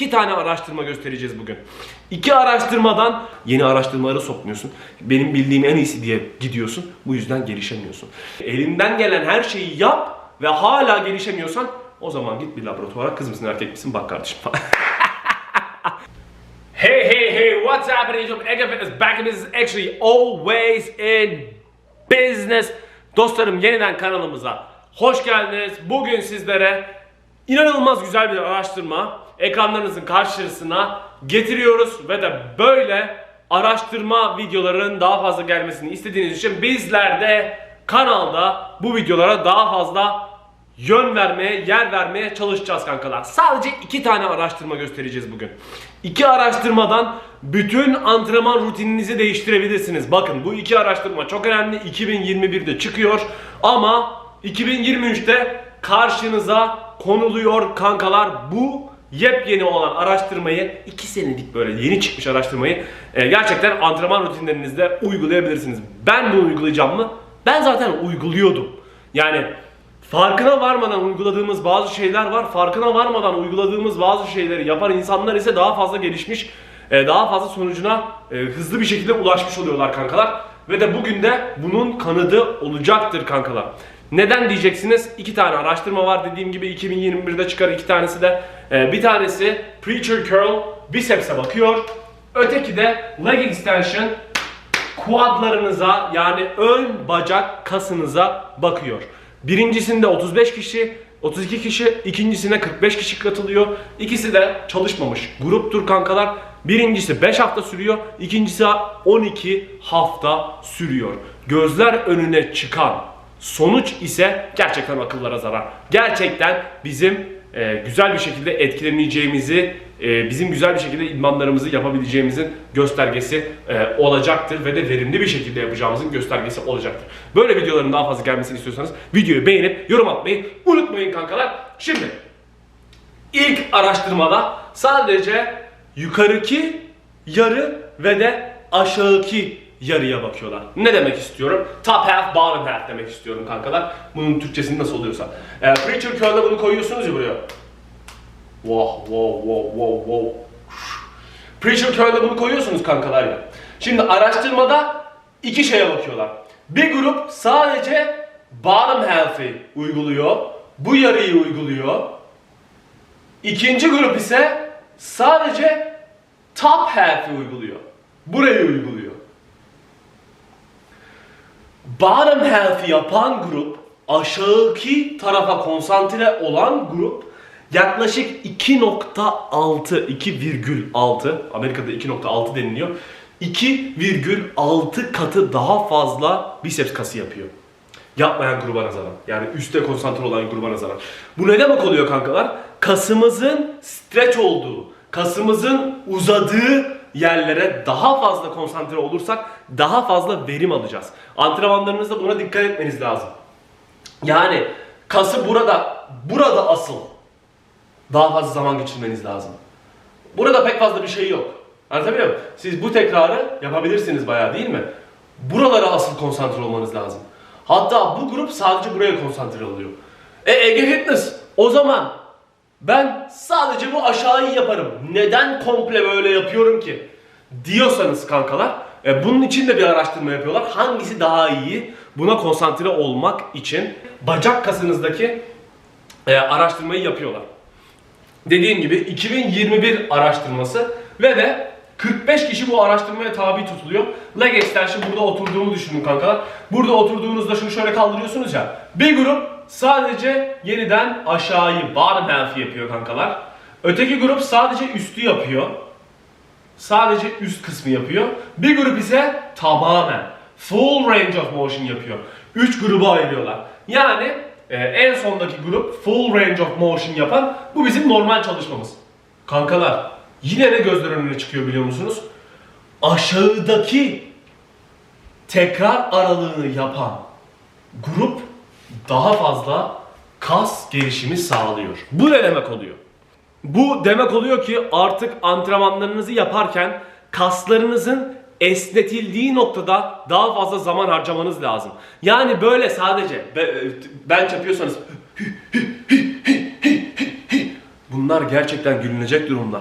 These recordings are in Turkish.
iki tane araştırma göstereceğiz bugün. İki araştırmadan yeni araştırmaları sokmuyorsun. Benim bildiğim en iyisi diye gidiyorsun. Bu yüzden gelişemiyorsun. Elinden gelen her şeyi yap ve hala gelişemiyorsan o zaman git bir laboratuvara kız mısın erkek misin bak kardeşim. Hey hey hey, what's happening? YouTube Ege Fitness back and this is actually always in business. Dostlarım yeniden kanalımıza hoş geldiniz. Bugün sizlere inanılmaz güzel bir araştırma ekranlarınızın karşısına getiriyoruz ve de böyle araştırma videolarının daha fazla gelmesini istediğiniz için bizler de kanalda bu videolara daha fazla yön vermeye, yer vermeye çalışacağız kankalar. Sadece iki tane araştırma göstereceğiz bugün. İki araştırmadan bütün antrenman rutininizi değiştirebilirsiniz. Bakın bu iki araştırma çok önemli. 2021'de çıkıyor ama 2023'te karşınıza konuluyor kankalar. Bu yepyeni olan araştırmayı, iki senelik böyle yeni çıkmış araştırmayı e, gerçekten antrenman rutinlerinizde uygulayabilirsiniz. Ben bunu uygulayacağım mı? Ben zaten uyguluyordum. Yani Farkına varmadan uyguladığımız bazı şeyler var. Farkına varmadan uyguladığımız bazı şeyleri yapan insanlar ise daha fazla gelişmiş, e, daha fazla sonucuna e, hızlı bir şekilde ulaşmış oluyorlar kankalar. Ve de bugün de bunun kanıdı olacaktır kankalar. Neden diyeceksiniz? İki tane araştırma var dediğim gibi 2021'de çıkar iki tanesi de. E, Bir tanesi Preacher Curl biceps'e bakıyor. Öteki de Leg Extension quadlarınıza yani ön bacak kasınıza bakıyor. Birincisinde 35 kişi, 32 kişi, ikincisine 45 kişi katılıyor. İkisi de çalışmamış gruptur kankalar. Birincisi 5 hafta sürüyor, ikincisi 12 hafta sürüyor. Gözler önüne çıkan sonuç ise gerçekten akıllara zarar. Gerçekten bizim e, güzel bir şekilde etkileneceğimizi, e, bizim güzel bir şekilde idmanlarımızı yapabileceğimizin göstergesi e, olacaktır ve de verimli bir şekilde yapacağımızın göstergesi olacaktır. Böyle videoların daha fazla gelmesini istiyorsanız videoyu beğenip yorum atmayı unutmayın kankalar. Şimdi ilk araştırmada sadece yukarıki yarı ve de aşağıki yarıya bakıyorlar. Ne demek istiyorum? Top half, bottom half demek istiyorum kankalar. Bunun Türkçesini nasıl oluyorsa. Ee, Preacher Curl'da bunu koyuyorsunuz ya buraya. Wow, wow, wow, wow, wow. Preacher Curl'da bunu koyuyorsunuz kankalar ya. Şimdi araştırmada iki şeye bakıyorlar. Bir grup sadece bottom half'i uyguluyor. Bu yarıyı uyguluyor. İkinci grup ise sadece top half'i uyguluyor. Burayı uyguluyor. Bottom half'i yapan grup, aşağıki tarafa konsantre olan grup yaklaşık 2.6, 2,6, Amerika'da 2.6 deniliyor. 2,6 katı daha fazla biceps kası yapıyor. Yapmayan gruba nazaran. Yani üstte konsantre olan gruba nazaran. Bu ne demek oluyor kankalar? Kasımızın stretch olduğu, kasımızın uzadığı yerlere daha fazla konsantre olursak daha fazla verim alacağız. Antrenmanlarınızda buna dikkat etmeniz lazım. Yani kası burada, burada asıl daha fazla zaman geçirmeniz lazım. Burada pek fazla bir şey yok. Anlatabiliyor muyum? Siz bu tekrarı yapabilirsiniz bayağı değil mi? Buralara asıl konsantre olmanız lazım. Hatta bu grup sadece buraya konsantre oluyor. E Ege Fitness o zaman ben sadece bu aşağıyı yaparım. Neden komple böyle yapıyorum ki? Diyorsanız kankalar e, bunun için de bir araştırma yapıyorlar. Hangisi daha iyi? Buna konsantre olmak için bacak kasınızdaki e, araştırmayı yapıyorlar. Dediğim gibi 2021 araştırması ve de 45 kişi bu araştırmaya tabi tutuluyor. Leg extension burada oturduğumu düşünün kankalar. Burada oturduğunuzda şunu şöyle kaldırıyorsunuz ya. Bir grup sadece yeniden aşağıyı bottom half yapıyor kankalar. Öteki grup sadece üstü yapıyor. Sadece üst kısmı yapıyor. Bir grup ise tamamen full range of motion yapıyor. 3 gruba ayırıyorlar. Yani e, en sondaki grup full range of motion yapan bu bizim normal çalışmamız. Kankalar yine de gözler önüne çıkıyor biliyor musunuz? Aşağıdaki tekrar aralığını yapan grup daha fazla kas gelişimi sağlıyor. Bu ne demek oluyor? Bu demek oluyor ki artık antrenmanlarınızı yaparken kaslarınızın esnetildiği noktada daha fazla zaman harcamanız lazım. Yani böyle sadece be- bench yapıyorsanız bunlar Bunlar gerçekten gülünecek durumlar.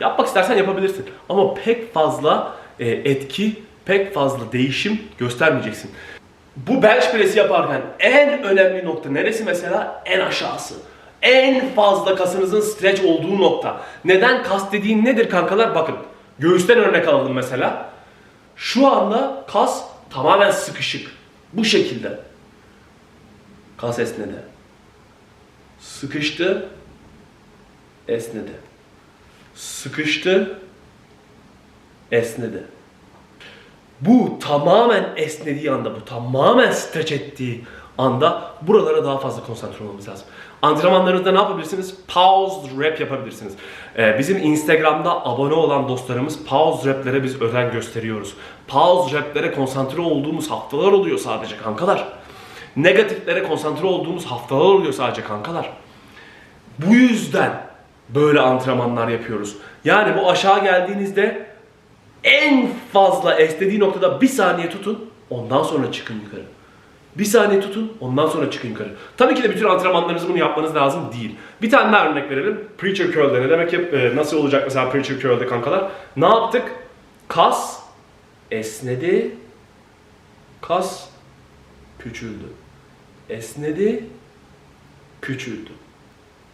Yapmak istersen yapabilirsin. Ama pek fazla e, etki, pek fazla değişim göstermeyeceksin. Bu bench press'i yaparken en önemli nokta neresi mesela? En aşağısı. En fazla kasınızın stretch olduğu nokta. Neden kas dediğin nedir kankalar? Bakın göğüsten örnek alalım mesela. Şu anda kas tamamen sıkışık. Bu şekilde. Kas esnedi. Sıkıştı. Esnedi. Sıkıştı. Esnedi. Bu tamamen esnediği anda, bu tamamen stretch ettiği anda buralara daha fazla konsantre olmamız lazım. Antrenmanlarınızda ne yapabilirsiniz? Pause rep yapabilirsiniz. Ee, bizim Instagram'da abone olan dostlarımız pause replere biz özen gösteriyoruz. Pause replere konsantre olduğumuz haftalar oluyor sadece kankalar. Negatiflere konsantre olduğumuz haftalar oluyor sadece kankalar. Bu yüzden böyle antrenmanlar yapıyoruz. Yani bu aşağı geldiğinizde en fazla esnediği noktada bir saniye tutun, ondan sonra çıkın yukarı. Bir saniye tutun, ondan sonra çıkın yukarı. Tabii ki de bütün antrenmanlarınızı bunu yapmanız lazım değil. Bir tane daha örnek verelim. Preacher curl'de ne demek e, nasıl olacak mesela preacher curl'de kankalar? Ne yaptık? Kas esnedi, kas küçüldü. Esnedi, küçüldü.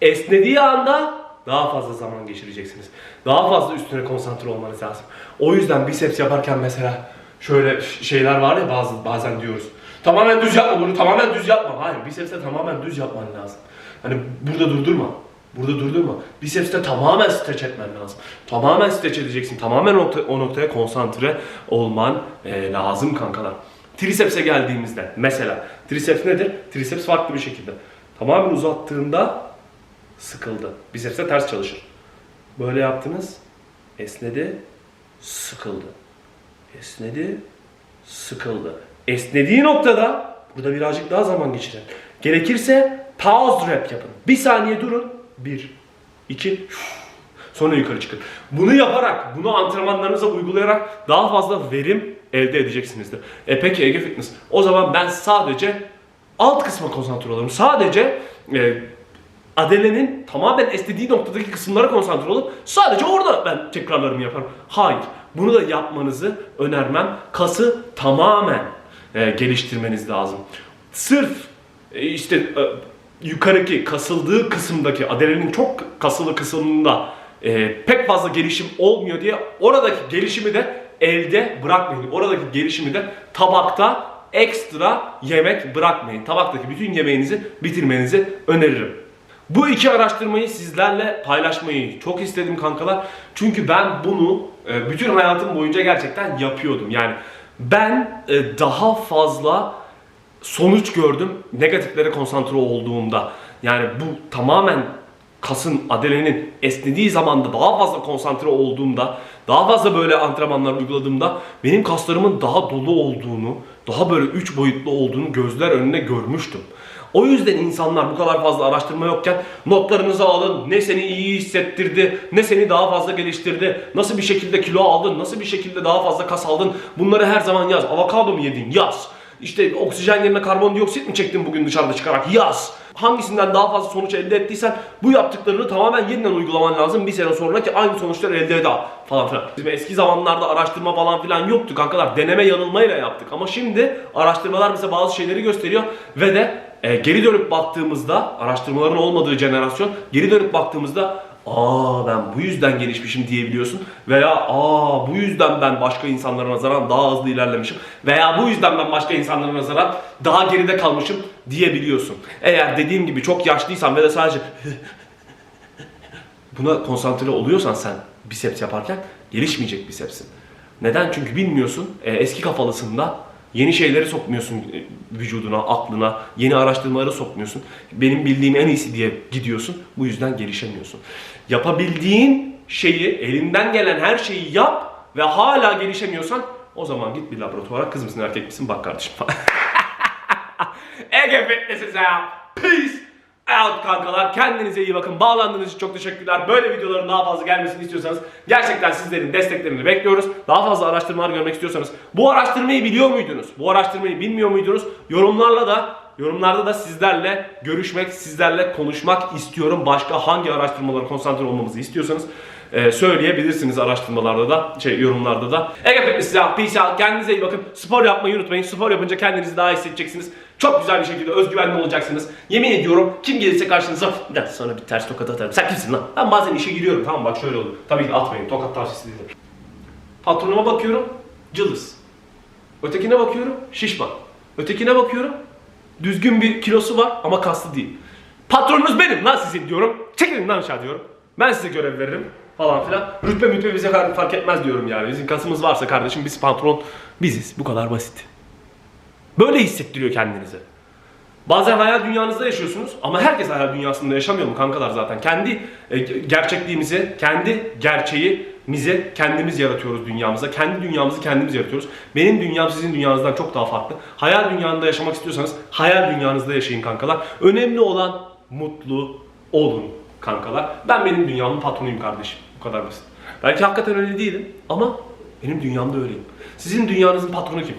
Esnediği anda daha fazla zaman geçireceksiniz. Daha fazla üstüne konsantre olmanız lazım. O yüzden biceps yaparken mesela şöyle şeyler var ya bazı bazen diyoruz. Tamamen düz yapma bunu, tamamen düz yapma. Hayır, bicepste tamamen düz yapman lazım. Hani burada durdurma. Burada durdurma. Bicepste tamamen streç etmen lazım. Tamamen streç edeceksin. Tamamen o, o noktaya konsantre olman e, lazım kankalar. Triceps'e geldiğimizde mesela triceps nedir? Triceps farklı bir şekilde. Tamamen uzattığında sıkıldı. Biceps'e ters çalışır. Böyle yaptınız. Esnedi, sıkıldı. Esnedi, sıkıldı. Esnediği noktada burada birazcık daha zaman geçirin. Gerekirse pause rep yapın. Bir saniye durun. Bir, iki, sonra yukarı çıkın. Bunu yaparak, bunu antrenmanlarınıza uygulayarak daha fazla verim elde edeceksinizdir. E peki Ege Fitness, o zaman ben sadece alt kısma konsantre olurum. Sadece e, Adele'nin tamamen esnediği noktadaki kısımlara konsantre olup sadece orada ben tekrarlarımı yaparım. Hayır. Bunu da yapmanızı önermem. Kası tamamen e, geliştirmeniz lazım. Sırf e, işte e, yukarıki kasıldığı kısımdaki Adele'nin çok kasılı kısmında e, pek fazla gelişim olmuyor diye oradaki gelişimi de elde bırakmayın. Oradaki gelişimi de tabakta ekstra yemek bırakmayın. Tabaktaki bütün yemeğinizi bitirmenizi öneririm. Bu iki araştırmayı sizlerle paylaşmayı çok istedim kankalar. Çünkü ben bunu e, bütün hayatım boyunca gerçekten yapıyordum. Yani ben e, daha fazla sonuç gördüm negatiflere konsantre olduğumda. Yani bu tamamen kasın, adelenin esnediği zamanda daha fazla konsantre olduğumda, daha fazla böyle antrenmanlar uyguladığımda benim kaslarımın daha dolu olduğunu, daha böyle üç boyutlu olduğunu gözler önüne görmüştüm. O yüzden insanlar bu kadar fazla araştırma yokken notlarınızı alın. Ne seni iyi hissettirdi, ne seni daha fazla geliştirdi, nasıl bir şekilde kilo aldın, nasıl bir şekilde daha fazla kas aldın. Bunları her zaman yaz. Avokado mu yedin? Yaz. İşte oksijen yerine karbondioksit mi çektin bugün dışarıda çıkarak? Yaz. Hangisinden daha fazla sonuç elde ettiysen bu yaptıklarını tamamen yeniden uygulaman lazım. Bir sene sonra ki aynı sonuçları elde eder falan filan. Bizim eski zamanlarda araştırma falan filan yoktu kankalar. Deneme yanılmayla yaptık. Ama şimdi araştırmalar bize bazı şeyleri gösteriyor ve de e, geri dönüp baktığımızda araştırmaların olmadığı jenerasyon geri dönüp baktığımızda aa ben bu yüzden gelişmişim diyebiliyorsun veya aa bu yüzden ben başka insanlara nazaran daha hızlı ilerlemişim veya bu yüzden ben başka insanlara nazaran daha geride kalmışım diyebiliyorsun. Eğer dediğim gibi çok yaşlıysan ve de sadece buna konsantre oluyorsan sen biceps yaparken gelişmeyecek bicepsin. Neden? Çünkü bilmiyorsun. e, eski kafalısında yeni şeyleri sokmuyorsun e, vücuduna, aklına, yeni araştırmaları sokmuyorsun. Benim bildiğim en iyisi diye gidiyorsun. Bu yüzden gelişemiyorsun. Yapabildiğin şeyi, elinden gelen her şeyi yap ve hala gelişemiyorsan o zaman git bir laboratuvara kız mısın erkek misin bak kardeşim. Ege Fitness'iz ya. Peace out kankalar. Kendinize iyi bakın. Bağlandığınız için çok teşekkürler. Böyle videoların daha fazla gelmesini istiyorsanız gerçekten sizlerin desteklerini bekliyoruz. Daha fazla araştırmalar görmek istiyorsanız bu araştırmayı biliyor muydunuz? Bu araştırmayı bilmiyor muydunuz? Yorumlarla da yorumlarda da sizlerle görüşmek, sizlerle konuşmak istiyorum. Başka hangi araştırmalara konsantre olmamızı istiyorsanız e, söyleyebilirsiniz araştırmalarda da, şey yorumlarda da. Ege Fitness size, peace out. Kendinize iyi bakın. Spor yapmayı unutmayın. Spor yapınca kendinizi daha iyi hissedeceksiniz. Çok güzel bir şekilde özgüvenli olacaksınız. Yemin ediyorum kim gelirse karşınıza "Ya sonra bir ters tokat atarım. Sen kimsin lan? Ben bazen işe giriyorum tamam bak şöyle olur. Tabii ki atmayın. Tokat tavsiyesi değil. Patronuma bakıyorum. Cılız. Ötekine bakıyorum. Şişman. Ötekine bakıyorum. Düzgün bir kilosu var ama kaslı değil. Patronunuz benim lan sizin diyorum. Çekilin lan aşağı diyorum. Ben size görev veririm falan filan. Rütbe mütbe bize fark etmez diyorum yani. Bizim kasımız varsa kardeşim biz patron biziz. Bu kadar basit. Böyle hissettiriyor kendinizi. Bazen hayal dünyanızda yaşıyorsunuz ama herkes hayal dünyasında yaşamıyor mu kankalar zaten? Kendi e, gerçekliğimizi, kendi gerçeğimizi kendimiz yaratıyoruz dünyamıza. Kendi dünyamızı kendimiz yaratıyoruz. Benim dünyam sizin dünyanızdan çok daha farklı. Hayal dünyanında yaşamak istiyorsanız hayal dünyanızda yaşayın kankalar. Önemli olan mutlu olun kankalar. Ben benim dünyamın patronuyum kardeşim. Bu kadar basit. Belki hakikaten öyle değilim ama benim dünyamda öyleyim. Sizin dünyanızın patronu kim?